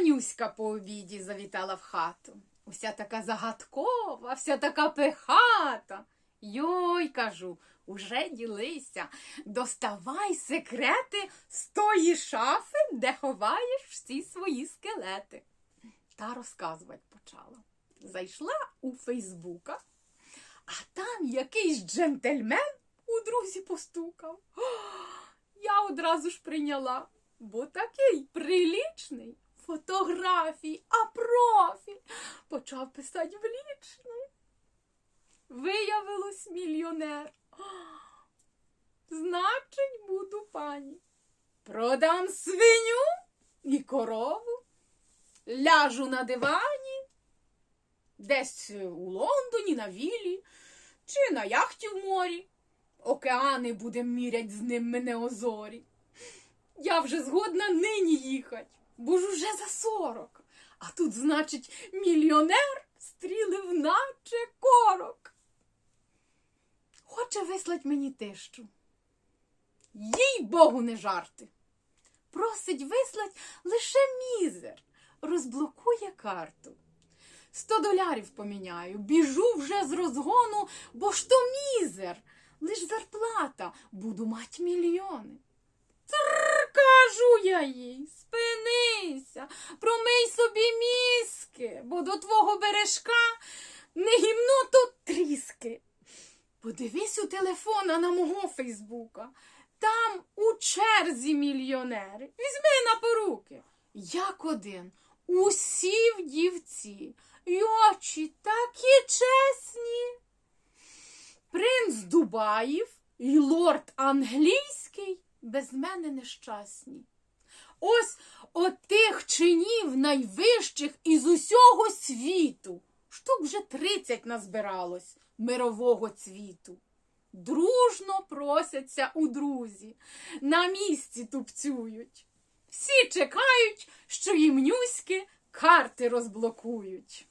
Анюська по обіді завітала в хату. Уся така загадкова, вся така пихата. Йой, кажу, уже ділися, доставай секрети з тої шафи, де ховаєш всі свої скелети. Та розказувати почала. Зайшла у Фейсбука, а там якийсь джентльмен у друзі постукав. О, я одразу ж прийняла, бо такий прилічний фотографій, а профіль почав писати в лічну. Виявилось мільйонер. Значить, буду пані. Продам свиню і корову, ляжу на дивані, десь у Лондоні, на вілі, чи на яхті в морі. Океани будем мірять з ним мене озорі. Я вже згодна нині їхать, бо ж уже за сорок. А тут, значить, мільйонер стрілив наче корок. Хоче вислать мені тищу. Їй Богу не жарти. Просить вислать лише мізер, розблокує карту. Сто долярів поміняю, біжу вже з розгону, бо ж то мізер, лиш зарплата, буду мать мільйони. Цр, кажу я їй, спинися, промий собі мізки, бо до твого бережка не гімно, то тріски. Подивись у телефона на мого Фейсбука. Там у черзі мільйонери. Візьми на поруки. Як один. Усі вдівці. І очі такі чесні. Принц Дубаїв і лорд англійський без мене нещасні. Ось от тих чинів найвищих із усього світу. Штук вже тридцять назбиралось мирового цвіту. Дружно просяться у друзі, на місці тупцюють. Всі чекають, що їм нюськи карти розблокують.